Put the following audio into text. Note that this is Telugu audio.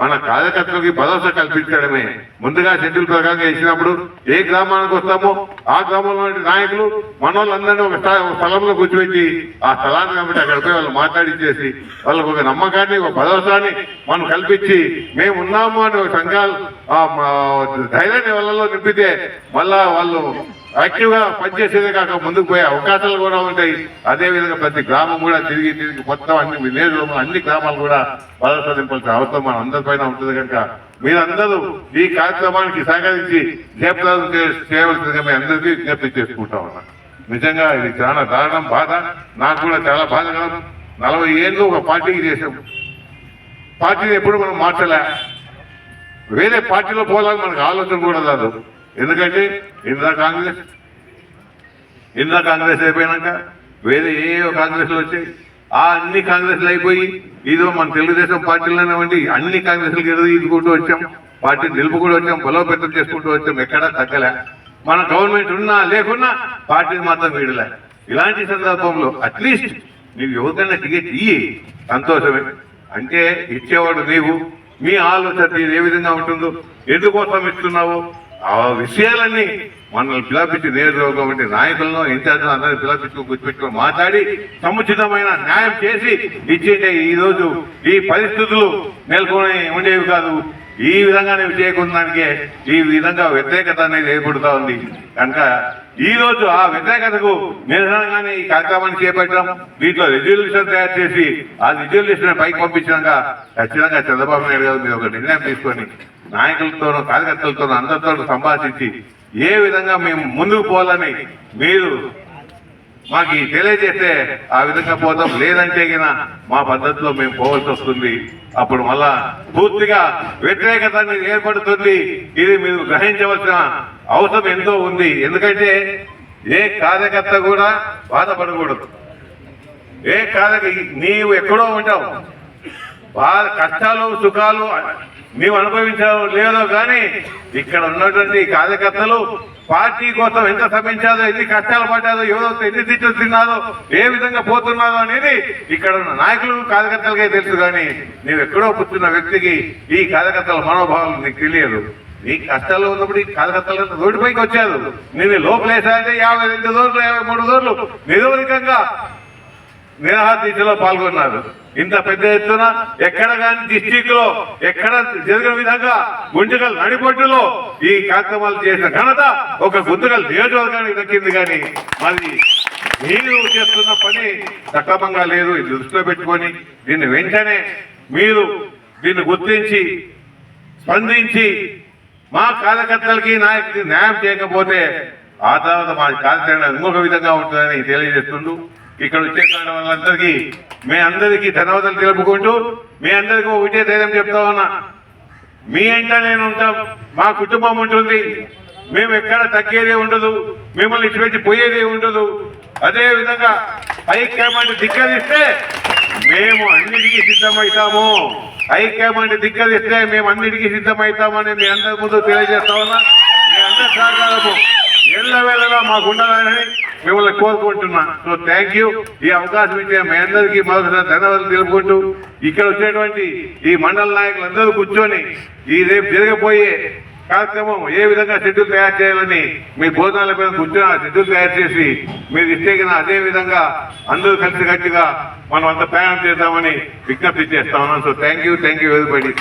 మన కార్యకర్తలకి భరోసా కల్పించడమే. ముందుగా షెడ్యూల్ ప్రకారంగా ఇచ్చినప్పుడు ఏ గ్రామానికి వస్తామో ఆ గ్రామంలో నాయకులు మన వాళ్ళందరినీ ఒక ఒక స్థలంలో కూర్చోబెట్టి ఆ స్థలాన్ని కాబట్టి అక్కడ పోయి వాళ్ళు మాట్లాడించేసి వాళ్ళకు ఒక నమ్మకాన్ని ఒక భరోసాని మనం కల్పించి మేము ఉన్నాము అని ఒక సంఘాలు ధైర్యాన్ని వాళ్ళలో నింపితే మళ్ళా వాళ్ళు యాక్టివ్గా పనిచేసేదే కాక ముందుకు పోయే అవకాశాలు కూడా ఉంటాయి. అదేవిధంగా ప్రతి గ్రామం కూడా తిరిగి తిరిగి మొత్తం అన్ని విలేజ్లో అన్ని గ్రామాలు కూడా భరోసా నింపాల్సిన అవసరం మన అందరిపైన ఉంటుంది కనుక మీరందరూ ఈ కార్యక్రమానికి సహకరించి జయప్రదం చేయవలసిందిగా మీ అందరికీ విజ్ఞప్తి చేసుకుంటా ఉన్నా. నిజంగా ఇది చాలా దారుణం బాధ. నాకు కూడా చాలా బాధగా నలభై ఏళ్ళు ఒక పార్టీకి చేసాం పార్టీని ఎప్పుడు మనం మార్చలే? వేరే పార్టీలో పోవాలని మనకు ఆలోచన కూడా రాదు. ఎందుకంటే ఇందిరా కాంగ్రెస్ ఇందిరా కాంగ్రెస్ అయిపోయినాక వేరే ఏ కాంగ్రెస్లు వచ్చాయి ఆ అన్ని కాంగ్రెస్లు అయిపోయి ఇదో మన తెలుగుదేశం పార్టీలోనే ఉండి అన్ని కాంగ్రెస్లు ఎదుగుకుంటూ వచ్చాం పార్టీని నిలుపుకుంటూ వచ్చాం బలోపేతం చేసుకుంటూ వచ్చాం ఎక్కడా తగ్గలే. మన గవర్నమెంట్ ఉన్నా లేకున్నా పార్టీని మాత్రం వీడలే. ఇలాంటి సందర్భంలో అట్లీస్ట్ నీవు ఎవరికైనా టికెట్ ఇయ్యి సంతోషమే. అంటే ఇచ్చేవాడు నీవు మీ ఆలోచన ఏ విధంగా ఉంటుందో ఎందుకోసం ఇస్తున్నావు ఆ విషయాలన్నీ మనల్ని పిలాపించి నియోజకవర్గం వంటి నాయకులను ఇన్ఛార్జ్ అందరూ పిలిపించుకుని కూర్చోపెట్టుకుని మాట్లాడి సముచితమైన న్యాయం చేసి ఇచ్చేటే ఈ రోజు ఈ పరిస్థితులు నెలకొని ఉండేవి కాదు. ఈ విధంగానే నువ్వు చేయకుండానికే ఈ విధంగా వ్యతిరేకత అనేది ఏర్పడుతూ ఉంది. కనుక ఈ రోజు ఆ వ్యతిరేకతకు నిరసనగానే ఈ కార్యక్రమాన్ని చేపట్టడం దీంట్లో రిజల్యూషన్ తయారు చేసి ఆ రిజల్యూషన్ పైకి పంపించినాక ఖచ్చితంగా చంద్రబాబు నాయుడు గారు మీరు ఒక నిర్ణయం తీసుకొని నాయకులతోనూ కార్యకర్తలతోనూ అందరితో సంభాషించి ఏ విధంగా మేము ముందుకు పోవాలని మీరు మాకు తెలియజేస్తే ఆ విధంగా పోతాం. లేదంటే గిన మా పద్ధతిలో మేము పోవాల్సి వస్తుంది. అప్పుడు మళ్ళా పూర్తిగా వ్యతిరేకత అనేది ఏర్పడుతుంది. ఇది మీరు గ్రహించవలసిన అవసరం ఎంతో ఉంది. ఎందుకంటే ఏ కార్యకర్త కూడా బాధపడకూడదు. ఏ కార్యక నీవు ఎక్కడో ఉంటావు. బాధ కష్టాలు సుఖాలు మేము అనుభవించాలో లేదో కానీ ఇక్కడ ఉన్నటువంటి కార్యకర్తలు పార్టీ కోసం ఎంత శ్రమించాదో ఎన్ని కష్టాలు పడ్డాదో ఎవరో ఎన్ని తిట్లు తిన్నారో ఏ విధంగా పోతున్నారో అనేది ఇక్కడ ఉన్న నాయకులు కార్యకర్తలకే తెలుసు కానీ నువ్వు ఎక్కడో కూర్చున్న వ్యక్తికి ఈ కార్యకర్తల మనోభావాలు నీకు తెలియదు. నీ కష్టాల్లో ఉన్నప్పుడు ఈ కార్యకర్తలు రోడ్డుపైకి వచ్చారు. నేను లోపలేసారంటే యాభై రెండు రోజులు యాభై మూడు రోజులు నిరవధికంగా నిరాహార పాల్గొన్నారు. ఇంత పెద్ద ఎత్తున ఎక్కడ కానీ డిస్టిక్లో ఎక్కడ జరిగిన విధంగా గుంటకల్ నడిపొట్టులో ఈ కార్యక్రమాలు చేసిన ఘనత ఒక గుంతకల్ నియోజకవర్గానికి దక్కింది కానీ మరి మీరు చేస్తున్న పని సక్రమంగా లేదు. దృష్టిలో పెట్టుకొని దీన్ని వెంటనే మీరు దీన్ని గుర్తించి స్పందించి మా కార్యకర్తలకి నాయకులకి న్యాయం చేయకపోతే ఆ తర్వాత మా కార్యాచరణ ఇంకొక విధంగా ఉంటుందని తెలియజేస్తుంటూ ఇక్కడ వచ్చేసిన వాళ్ళందరికీ మీ అందరికీ ధన్యవాదాలు తెలుపుకుంటూ మీ అందరికీ ఒకటే ధైర్యం చెప్తా ఉన్నా. మీ ఇంట నేను ఉంటాం. మా కుటుంబం ఉంటుంది. మేము ఎక్కడ తగ్గేదే ఉండదు. మిమ్మల్ని ఇచ్చిపెట్టి పోయేదే ఉండదు. అదే విధంగా హైకమాండ్ ధిక్కరిస్తే మేము అన్నిటికీ సిద్ధమవుతాము హైకమాండ్ ధిక్కరిస్తే మేము అన్నిటికీ సిద్ధమవుతామని మీ అందరి ముందు తెలియజేస్తా ఉన్నా. మీ అందరి సహకారము. ఎల్లవేళలా మాకు ఉండాలని మిమ్మల్ని కోరుకుంటున్నా. సో థ్యాంక్ యూ ఈ అవకాశం ఇచ్చే మీ అందరికీ మరొకసారి ధన్యవాదాలు తెలుపుకుంటూ ఇక్కడ వచ్చేటువంటి ఈ మండల నాయకులందరూ కూర్చొని ఈ రేపు జరగబోయే కార్యక్రమం ఏ విధంగా షెడ్యూల్ తయారు చేయాలని మీ భోజనాల మీద కూర్చొని ఆ షెడ్యూల్ తయారు చేసి మీరు ఇష్టగిన అదే విధంగా అందరూ కలిసి కట్టిగా మనం అంత ప్రయాణం చేద్దామని విజ్ఞప్తి చేస్తా ఉన్నాం. So thank you thank you very